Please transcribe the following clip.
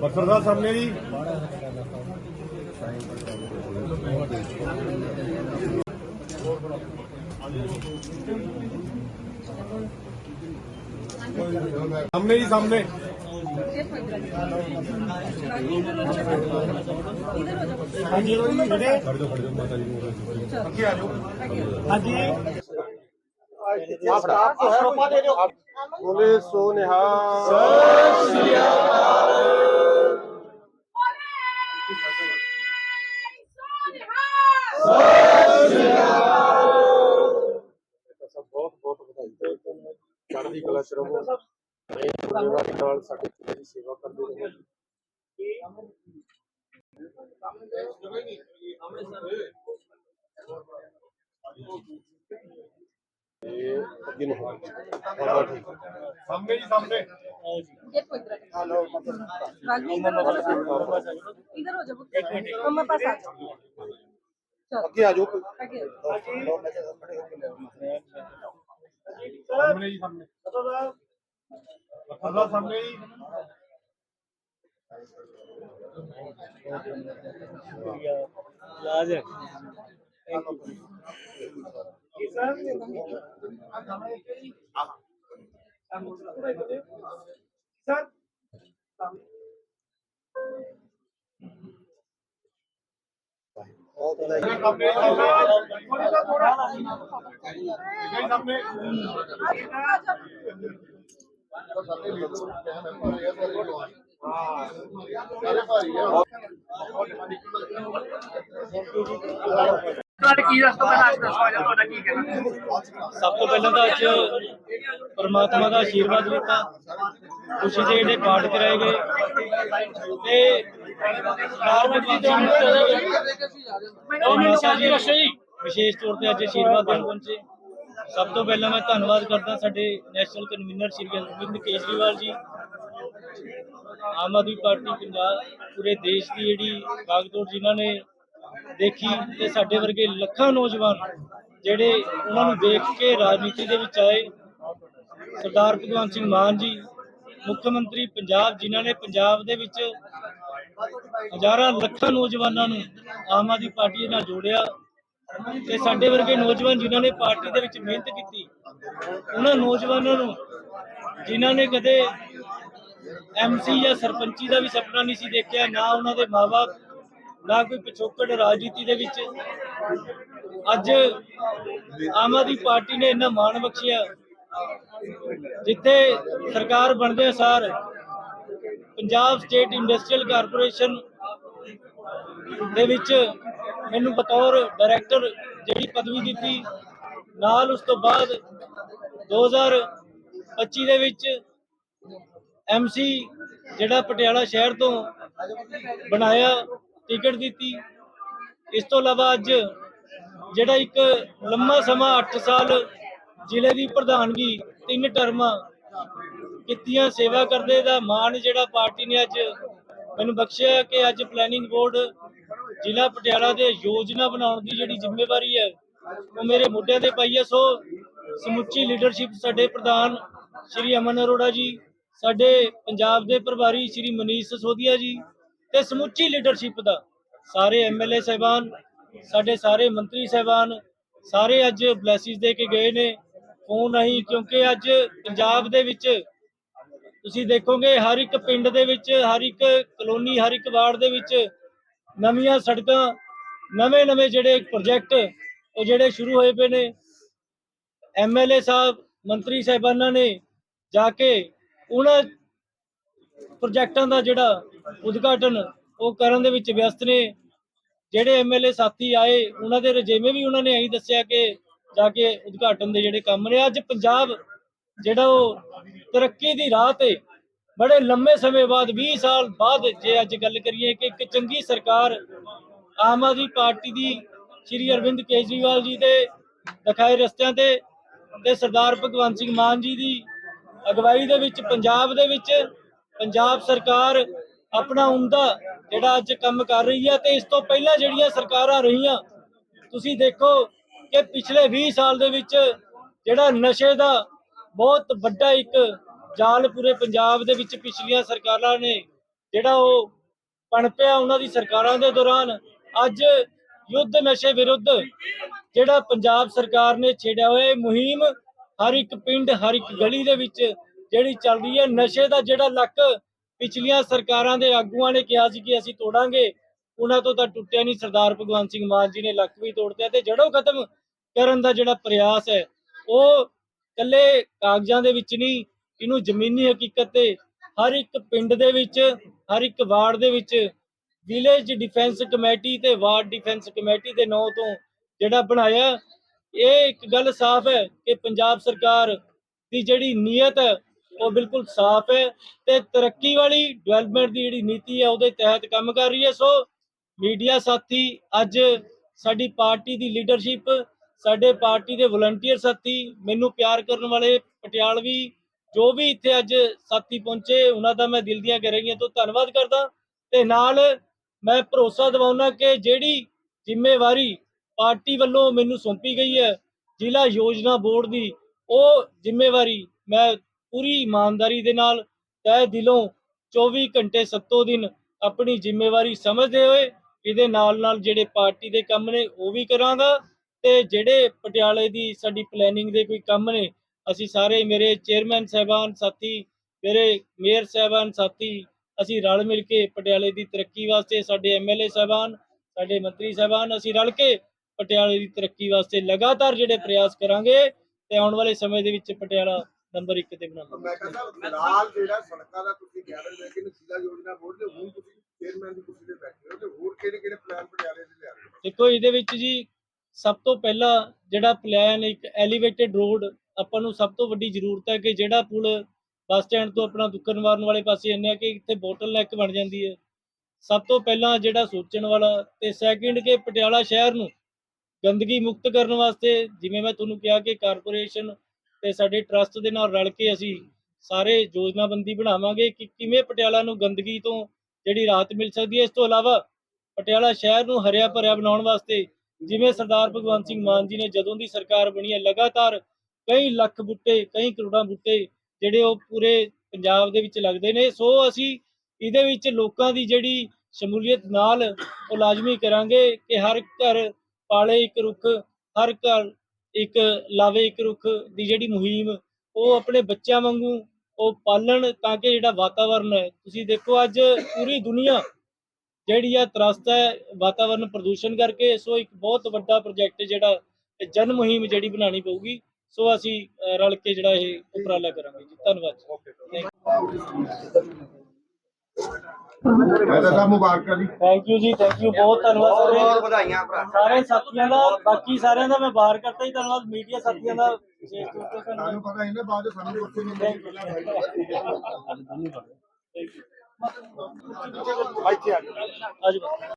ਬਰਸਰ ਸਾਹਿਬ ਸਾਹਮਣੇ ਜੀ ਸਾਹਮਣੇ ਜੀ ਸਾਹਮਣੇ ਹਾਂਜੀ ਜਿਹੜੇ ਖੜ ਜਾਓ ਚੜ੍ਹਦੀ ਕਲਾ ਚ ਰਹੋ ਇਹ ਸੇਵਾ ਦੇ ਨਾਲ ਸਾਡੇ ਪਿਤਾ ਦੀ ਸੇਵਾ ਕਰਦੇ ਰਹੋ ਇਹ ਅੱਗੇ ਨੂੰ ਹੋ ਗਿਆ ਠੀਕ ਸਾਹਮਣੇ ਜੀ ਸਾਹਮਣੇ हेलो राजवी इधर हो जाओ इधर हो जाओ मम्मा पास आ जाओ चलो ਅੱਗੇ ਆ ਜਾਓ आगे ਸਾਹਮਣੇ ਜੀ ਸਾਹਮਣੇ। ਅੱਲਾ ਸਾਹਮਣੇ ਜੀ। ਲਾਜ ਸਾਹਮਣੇ। सब तो पहले तो अच्छ परमात्मा का आशीर्वाद लिता, खुशी के जोड़े पाठ कराए गए ਵਿਸ਼ੇਸ਼ ਤੌਰ ਤੇ ਅੱਜ ਆਸ਼ੀਰਵਾਦ ਦੇਣ ਪਹੁੰਚੇ। ਸਭ ਤੋਂ ਪਹਿਲਾਂ ਮੈਂ ਧੰਨਵਾਦ ਕਰਦਾ ਸਾਡੇ national convener Shri Arvind Kejriwal ji. Aam Aadmi party Punjab ਪੂਰੇ ਦੇਸ਼ ਦੀ ਜਿਹੜੀ ਕਾਗਜ਼ੋੜ ਜਿਨ੍ਹਾਂ ਨੇ ਦੇਖੀ ਤੇ ਸਾਡੇ ਵਰਗੇ ਲੱਖਾਂ ਨੌਜਵਾਨ ਜਿਹੜੇ ਉਹਨਾਂ ਨੂੰ ਦੇਖ ਕੇ ਰਾਜਨੀਤੀ ਦੇ ਵਿੱਚ ਆਏ। ਸਰਦਾਰ ਭਗਵੰਤ ਸਿੰਘ ਮਾਨ ਜੀ ਮੁੱਖ ਮੰਤਰੀ ਪੰਜਾਬ ਜਿਨ੍ਹਾਂ ਨੇ ਪੰਜਾਬ ਦੇ ਵਿੱਚ ਹਜ਼ਾਰਾਂ ਲੱਖਾਂ ਨੌਜਵਾਨਾਂ ਨੂੰ ਆਮ ਆਦਮੀ ਪਾਰਟੀ ਨਾਲ ਜੋੜਿਆ ਤੇ ਸਾਡੇ ਵਰਗੇ ਨੌਜਵਾਨ ਜਿਨ੍ਹਾਂ ਨੇ ਪਾਰਟੀ ਦੇ ਵਿੱਚ ਮਿਹਨਤ ਕੀਤੀ, ਉਹਨਾਂ ਨੌਜਵਾਨਾਂ ਨੂੰ ਜਿਨ੍ਹਾਂ ਨੇ ਕਦੇ ਐਮਸੀ ਜਾਂ ਸਰਪੰਚੀ ਦਾ ਵੀ ਸੁਪਨਾ ਨਹੀਂ ਸੀ ਦੇਖਿਆ, ਨਾ ਉਹਨਾਂ ਦੇ ਮਾਪੇ ਨਾ ਕੋਈ ਪਿਛੋਕੜ ਰਾਜਨੀਤੀ ਦੇ ਵਿੱਚ। ਅੱਜ ਆਮ ਆਦਮੀ ਪਾਰਟੀ ਨੇ ਇੰਨਾ ਮਾਣ ਬਖਸ਼ਿਆ, ਜਿੱਥੇ ਸਰਕਾਰ ਬਣਦੇ ਸਾਰ ਪੰਜਾਬ ਸਟੇਟ ਇੰਡਸਟਰੀਅਲ ਕਾਰਪੋਰੇਸ਼ਨ ਦੇ ਵਿੱਚ ਮੈਨੂੰ ਬਤੌਰ ਡਾਇਰੈਕਟਰ ਜਿਹੜੀ ਪਦਵੀ ਦਿੱਤੀ, ਨਾਲ ਉਸ ਤੋਂ ਬਾਅਦ 2025 ਦੇ ਵਿੱਚ ਐਮਸੀ ਜਿਹੜਾ ਪਟਿਆਲਾ ਸ਼ਹਿਰ ਤੋਂ ਬਣਾਇਆ ਟਿਕਟ ਦਿੱਤੀ। ਇਸ ਤੋਂ ਇਲਾਵਾ ਅੱਜ ਜਿਹੜਾ ਇੱਕ ਲੰਮਾ ਸਮਾਂ 8 ਸਾਲ ਜ਼ਿਲ੍ਹੇ ਦੀ ਪ੍ਰਧਾਨਗੀ ਤਿੰਨ ਟਰਮਾਂ ਕੀਤੀਆਂ ਸੇਵਾ ਕਰਦੇ ਦਾ ਮਾਣ ਜਿਹੜਾ ਪਾਰਟੀ ਨੇ ਅੱਜ ਮੈਨੂੰ ਬਖਸ਼ਿਆ ਕਿ ਅੱਜ ਪਲੈਨਿੰਗ ਬੋਰਡ ਜ਼ਿਲ੍ਹਾ ਪਟਿਆਲਾ ਦੇ ਯੋਜਨਾ ਬਣਾਉਣ ਦੀ ਜਿਹੜੀ ਜ਼ਿੰਮੇਵਾਰੀ ਹੈ, ਉਹ ਮੇਰੇ ਮੋਢਿਆਂ ਤੇ ਪਈ ਹੈ। ਸੋ ਸਮੁੱਚੀ ਲੀਡਰਸ਼ਿਪ ਸਾਡੇ ਪ੍ਰਧਾਨ ਸ਼੍ਰੀ ਅਮਨ ਅਰੋੜਾ ਜੀ, ਸਾਡੇ ਪੰਜਾਬ ਦੇ ਪ੍ਰਭਾਰੀ ਸ਼੍ਰੀ ਮਨੀਸ਼ ਸਸੋਦੀਆ ਜੀ ਤੇ ਸਮੁੱਚੀ ਲੀਡਰਸ਼ਿਪ ਦਾ ਸਾਰੇ ਐਮਐਲਏ ਸਹਿਬਾਨ, ਸਾਡੇ ਸਾਰੇ ਮੰਤਰੀ ਸਹਿਬਾਨ, ਸਾਰੇ ਅੱਜ ਬਲੇਸਿਸ ਦੇ ਕੇ ਗਏ ਨੇ। ਫੋਨ ਨਹੀਂ? ਕਿਉਂਕਿ ਅੱਜ ਪੰਜਾਬ ਦੇ ਵਿੱਚ ਤੁਸੀਂ ਦੇਖੋਗੇ ਹਰ ਇੱਕ ਪਿੰਡ ਦੇ ਵਿੱਚ, ਹਰ ਇੱਕ ਕਲੋਨੀ, ਹਰ ਇੱਕ ਵਾਰਡ ਦੇ ਵਿੱਚ ਨਵੀਆਂ ਸੜਕਾਂ, ਨਵੇਂ ਨਵੇਂ ਜਿਹੜੇ ਪ੍ਰੋਜੈਕਟ ਉਹ ਜਿਹੜੇ ਸ਼ੁਰੂ ਹੋਏ ਪਏ ਨੇ। ਐਮਐਲਏ ਸਾਹਿਬ, ਮੰਤਰੀ ਸਾਹਿਬਾਨਾਂ ਨੇ ਜਾ ਕੇ ਉਹਨਾਂ ਪ੍ਰੋਜੈਕਟਾਂ ਦਾ ਜਿਹੜਾ ਉਦਘਾਟਨ ਉਹ ਕਰਨ ਦੇ ਵਿੱਚ ਵਿਅਸਤ ਨੇ। ਜਿਹੜੇ ਐਮਐਲਏ ਸਾਥੀ ਆਏ, ਉਹਨਾਂ ਦੇ ਰਜੇਵੇਂ ਵੀ ਉਹਨਾਂ ਨੇ ਇਹੀ ਦੱਸਿਆ ਕਿ ਜਾ ਕੇ ਉਦਘਾਟਨ ਦੇ ਜਿਹੜੇ ਕੰਮ ਨੇ। ਅੱਜ ਪੰਜਾਬ ਜਿਹੜਾ ਉਹ ਤਰੱਕੀ ਦੀ ਰਾਹ ਤੇ ਬੜੇ ਲੰਮੇ ਸਮੇਂ ਬਾਅਦ 20 ਸਾਲ ਬਾਅਦ ਜੇ ਅੱਜ ਗੱਲ ਕਰੀਏ ਕਿ ਇੱਕ ਚੰਗੀ ਸਰਕਾਰ ਆਮ ਆਦਮੀ ਪਾਰਟੀ ਦੀ ਸ਼੍ਰੀ ਅਰਵਿੰਦ ਕੇਜਰੀਵਾਲ ਜੀ ਦੇ ਦਿਖਾਏ ਰਸਤਿਆਂ ਤੇ ਤੇ ਸਰਦਾਰ ਭਗਵੰਤ ਸਿੰਘ ਮਾਨ ਜੀ ਦੀ ਅਗਵਾਈ ਦੇ ਵਿੱਚ, ਪੰਜਾਬ ਦੇ ਵਿੱਚ, ਪੰਜਾਬ ਸਰਕਾਰ ਆਪਣਾ ਉਮਦਾ ਜਿਹੜਾ ਅੱਜ ਕੰਮ ਕਰ ਰਹੀ ਹੈ ਤੇ ਇਸ ਤੋਂ ਪਹਿਲਾਂ ਜਿਹੜੀਆਂ ਸਰਕਾਰਾਂ ਰਹੀਆਂ, ਤੁਸੀਂ ਦੇਖੋ ਕਿ ਪਿਛਲੇ 20 ਸਾਲ ਦੇ ਵਿੱਚ ਜਿਹੜਾ ਨਸ਼ੇ ਦਾ ਬਹੁਤ ਵੱਡਾ ਇੱਕ ਜਾਲ ਪੂਰੇ ਪੰਜਾਬ ਦੇ ਵਿੱਚ ਪਿਛਲੀਆਂ ਸਰਕਾਰਾਂ ਨੇ, ਜਿਹੜਾ ਉਹ ਪਣਪਿਆ ਉਹਨਾਂ ਦੀ ਸਰਕਾਰਾਂ ਦੇ ਦੌਰਾਨ। ਅੱਜ ਯੁੱਧ ਨਸ਼ੇ ਵਿਰੁੱਧ ਜਿਹੜਾ ਪੰਜਾਬ ਸਰਕਾਰ ਨੇ ਛੇੜਿਆ ਹੋਇਆ ਮੁਹਿੰਮ ਹਰ ਇੱਕ ਪਿੰਡ, ਹਰ ਇੱਕ ਗਲੀ ਦੇ ਵਿੱਚ ਜਿਹੜੀ ਚੱਲ ਰਹੀ ਹੈ, ਨਸ਼ੇ ਦਾ ਜਿਹੜਾ ਲੱਕ ਪਿਛਲੀਆਂ ਸਰਕਾਰਾਂ ਦੇ ਆਗੂਆਂ ਨੇ ਕਿਹਾ ਸੀ ਕਿ ਅਸੀਂ ਤੋੜਾਂਗੇ, ਉਹਨਾਂ ਤੋਂ ਤਾਂ ਟੁੱਟਿਆ ਨਹੀਂ ਸਰਦਾਰ ਭਗਵੰਤ ਸਿੰਘ ਮਾਨ ਜੀ ਨੇ ਲੱਕ ਵੀ ਤੋੜਦਿਆ ਤੇ ਜੜੋਂ ਖਤਮ ਕਰਨ ਦਾ ਜਿਹੜਾ ਪ੍ਰਯਾਸ ਹੈ, ਉਹ ਕੱਲੇ ਕਾਗਜ਼ਾਂ ਦੇ ਵਿੱਚ ਨਹੀਂ, ਇਹਨੂੰ ਜ਼ਮੀਨੀ ਹਕੀਕਤ ਤੇ ਹਰ ਇੱਕ ਪਿੰਡ ਦੇ ਵਿੱਚ, ਹਰ ਇੱਕ ਵਾਰਡ ਦੇ ਵਿੱਚ ਵਿਲੇਜ ਡਿਫੈਂਸ ਕਮੇਟੀ ਤੇ ਵਾਰਡ ਡਿਫੈਂਸ ਕਮੇਟੀ ਦੇ ਨਾਂ ਤੋਂ ਜਿਹੜਾ ਬਣਾਇਆ, ਇਹ ਇੱਕ ਗੱਲ ਸਾਫ਼ ਹੈ ਕਿ ਪੰਜਾਬ ਸਰਕਾਰ ਦੀ ਜਿਹੜੀ ਨੀਅਤ ਹੈ, ਉਹ ਬਿਲਕੁਲ ਸਾਫ਼ ਹੈ ਤੇ ਤਰੱਕੀ ਵਾਲੀ ਡਿਵੈਲਪਮੈਂਟ ਦੀ ਜਿਹੜੀ ਨੀਤੀ ਹੈ, ਉਹਦੇ ਤਹਿਤ ਕੰਮ ਕਰ ਰਹੀ ਹੈ। ਸੋ ਮੀਡੀਆ ਸਾਥੀ, ਅੱਜ ਸਾਡੀ ਪਾਰਟੀ ਦੀ ਲੀਡਰਸ਼ਿਪ ਸਾਡੇ ਪਾਰਟੀ ਦੇ ਵਲੰਟੀਅਰ ਸਾਥੀ ਮੈਨੂੰ ਪਿਆਰ ਕਰਨ ਵਾਲੇ ਪਟਿਆਲਵੀ ਜੋ ਵੀ ਇੱਥੇ ਅੱਜ ਸਾਥੀ ਪਹੁੰਚੇ, ਉਹਨਾਂ ਦਾ ਮੈਂ ਦਿਲ ਦੀਆਂ ਗਹਿਰਾਈਆਂ ਤੋਂ ਧੰਨਵਾਦ ਕਰਦਾ ਤੇ ਨਾਲ ਮੈਂ ਭਰੋਸਾ ਦਿਵਾਉਣਾ ਕਿ ਜਿਹੜੀ ਜ਼ਿੰਮੇਵਾਰੀ ਪਾਰਟੀ ਵੱਲੋਂ ਮੈਨੂੰ ਸੌਂਪੀ ਗਈ ਹੈ, ਜ਼ਿਲ੍ਹਾ ਯੋਜਨਾ ਬੋਰਡ ਦੀ, ਉਹ ਜ਼ਿੰਮੇਵਾਰੀ ਮੈਂ ਪੂਰੀ ਇਮਾਨਦਾਰੀ ਦੇ ਨਾਲ ਤਹਿ ਦਿਲੋਂ 24 ਘੰਟੇ ਸੱਤੋ ਦਿਨ ਆਪਣੀ ਜ਼ਿੰਮੇਵਾਰੀ ਸਮਝਦੇ ਹੋਏ, ਇਹਦੇ ਨਾਲ ਨਾਲ ਜਿਹੜੇ ਪਾਰਟੀ ਦੇ ਕੰਮ ਨੇ, ਉਹ ਵੀ ਕਰਾਂਗਾ। ਤੇ ਜਿਹੜੇ ਪਟਿਆਲੇ ਦੀ ਸਾਡੀ ਪਲੈਨਿੰਗ ਦੇ ਕੋਈ ਕੰਮ ਨੇ ਅਸੀਂ ਸਾਰੇ ਮੇਰੇ ਚੇਅਰਮੈਨ ਸਾਹਿਬਾਨ ਸਾਥੀ ਮੇਰੇ ਮੇਅਰ ਸਾਹਿਬਾਨ ਸਾਥੀ ਅਸੀਂ ਰਲ ਮਿਲ ਕੇ ਪਟਿਆਲੇ ਦੀ ਤਰੱਕੀ ਵਾਸਤੇ ਸਾਡੇ ਐਮਐਲਏ ਸਾਹਿਬਾਨ ਸਾਡੇ ਮੰਤਰੀ ਸਾਹਿਬਾਨ ਅਸੀਂ ਰਲ ਕੇ ਪਟਿਆਲੇ ਦੀ ਤਰੱਕੀ ਵਾਸਤੇ ਲਗਾਤਾਰ ਜਿਹੜੇ ਪ੍ਰਯਾਸ ਕਰਾਂਗੇ ਤੇ ਆਉਣ ਵਾਲੇ ਸਮੇਂ ਦੇ ਵਿੱਚ ਪਟਿਆਲਾ ਨੰਬਰ 1 ਤੇ ਬਣਾਵਾਂਗੇ। ਮੈਂ ਕਹਿੰਦਾ ਫਿਲਹਾਲ ਜਿਹੜਾ ਸੜਕਾਂ ਦਾ ਤੁਸੀਂ ਕਹਿ ਰਹੇ ਹੋ ਕਿ ਜ਼ਿਲ੍ਹਾ ਯੋਜਨਾ ਬੋਰਡ ਦੇ ਹੁਣ ਤੁਸੀਂ ਚੇਅਰਮੈਨ ਦੀ ਕੁਰਸੀ ਤੇ ਬੈਠੇ ਹੋ ਤੇ ਹੋਰ ਕਿਹੜੇ ਕਿਹੜੇ ਪਲਾਨ ਪਟਿਆਲੇ ਦੇ ਲਿਆ ਰਹੇ ਹੋ? ਦੇਖੋ ਇਹਦੇ ਵਿੱਚ ਜੀ ਸਭ ਤੋਂ ਪਹਿਲਾਂ ਜਿਹੜਾ ਪਲਾਨ ਇੱਕ ਐਲੀਵੇਟਡ ਰੋਡ ਆਪਾਂ ਨੂੰ ਸਭ ਤੋਂ ਵੱਡੀ ਜ਼ਰੂਰਤ ਹੈ ਕਿ ਜਿਹੜਾ ਪੁਲ ਬੱਸ ਸਟੈਂਡ ਤੋਂ ਆਪਣਾ ਦੁੱਕਰ ਨਿਵਾਰਨ ਵਾਲੇ ਪਾਸੇ ਇੰਨੇ ਕਿ ਇੱਥੇ ਬੋਟਲ ਨੈਕ ਬਣ ਜਾਂਦੀ ਹੈ। ਸਭ ਤੋਂ ਪਹਿਲਾਂ ਜਿਹੜਾ ਸੋਚਣ ਵਾਲਾ ਤੇ ਸੈਕਿੰਡ ਕਿ ਪਟਿਆਲਾ ਸ਼ਹਿਰ ਨੂੰ ਗੰਦਗੀ ਮੁਕਤ ਕਰਨ ਵਾਸਤੇ ਜਿਵੇਂ ਮੈਂ ਤੁਹਾਨੂੰ ਕਿਹਾ ਕਿ ਕਾਰਪੋਰੇਸ਼ਨ ਤੇ ਸਾਡੇ ਟਰਸਟ ਦੇ ਨਾਲ ਰਲ ਕੇ ਅਸੀਂ ਸਾਰੇ ਯੋਜਨਾਬੰਦੀ ਬਣਾਵਾਂਗੇ ਕਿ ਕਿਵੇਂ ਪਟਿਆਲਾ ਨੂੰ ਗੰਦਗੀ ਤੋਂ ਜਿਹੜੀ ਰਾਹਤ ਮਿਲ ਸਕਦੀ ਹੈ। ਇਸ ਤੋਂ ਇਲਾਵਾ ਪਟਿਆਲਾ ਸ਼ਹਿਰ ਨੂੰ ਹਰਿਆ ਭਰਿਆ ਬਣਾਉਣ ਵਾਸਤੇ ਜਿਵੇਂ ਸਰਦਾਰ ਭਗਵੰਤ ਸਿੰਘ ਮਾਨ ਜੀ ਨੇ ਜਦੋਂ ਦੀ ਸਰਕਾਰ ਬਣੀ ਹੈ, ਲਗਾਤਾਰ ਕਈ ਲੱਖ ਬੁੱਟੇ, ਕਈ ਕਰੋੜਾਂ ਬੁੱਟੇ ਜਿਹੜੇ ਉਹ ਪੂਰੇ ਪੰਜਾਬ ਦੇ ਵਿੱਚ ਲੱਗਦੇ ਨੇ। ਸੋ ਅਸੀਂ ਇਹਦੇ ਵਿੱਚ ਲੋਕਾਂ ਦੀ ਜਿਹੜੀ ਸ਼ਮੂਲੀਅਤ ਨਾਲ ਉਹ ਲਾਜ਼ਮੀ ਕਰਾਂਗੇ ਕਿ ਹਰ ਘਰ ਪਾਲੇ ਇੱਕ ਰੁੱਖ, ਹਰ ਘਰ ਇੱਕ ਲਾਵੇ ਇੱਕ ਰੁੱਖ ਦੀ ਜਿਹੜੀ ਮੁਹਿੰਮ, ਉਹ ਆਪਣੇ ਬੱਚਿਆਂ ਵਾਂਗੂ ਉਹ ਪਾਲਣ ਤਾਂ ਕਿ ਜਿਹੜਾ ਵਾਤਾਵਰਨ ਹੈ। ਤੁਸੀਂ ਦੇਖੋ ਅੱਜ ਪੂਰੀ ਦੁਨੀਆ ਜਿਹੜੀ ਆ ਤਰਸਤ ਹੈ ਵਾਤਾਵਰਨ ਪ੍ਰਦੂਸ਼ਣ ਕਰਕੇ ਸੋ ਇੱਕ ਬਹੁਤ ਵੱਡਾ ਪ੍ਰੋਜੈਕਟ ਜਿਹੜਾ ਜਨ ਮੁਹਿੰਮ ਜਿਹੜੀ ਬਣਾਉਣੀ ਪਊਗੀ ਸੋ ਅਸੀਂ ਰਲ ਕੇ ਜਿਹੜਾ ਇਹ ਉਪਰਾਲਾ ਕਰਾਂਗੇ ਜੀ। ਧੰਨਵਾਦ ਮੈਂ ਤਾਂ ਸਭ ਮੁਬਾਰਕਾਂ ਜੀ। ਥੈਂਕ ਯੂ ਜੀ ਥੈਂਕ ਯੂ ਬਹੁਤ ਧੰਨਵਾਦ ਬਹੁਤ ਸਾਰੇ ਵਧਾਈਆਂ ਭਰਾ। ਸਾਰੇ ਸਾਥੀਆਂ ਦਾ ਬਾਕੀ ਸਾਰਿਆਂ ਦਾ ਮੈਂ ਬਾਹਰ ਕਰਤਾ ਹੀ ਧੰਨਵਾਦ। ਮੀਡੀਆ ਸਾਥੀਆਂ ਦਾ ਵਿਸ਼ੇਸ਼ ਤੌਰ ਤੇ ਧੰਨਵਾਦ। ਸਾਨੂੰ ਪਤਾ ਇਹਨੇ ਬਾਅਦ ਸਾਨੂੰ ਉੱਥੇ ਮਿਲੇਗੀ ਪਹਿਲਾਂ. ਇੱਥੇ ਆ ਜਾਓ। ਆਜੋ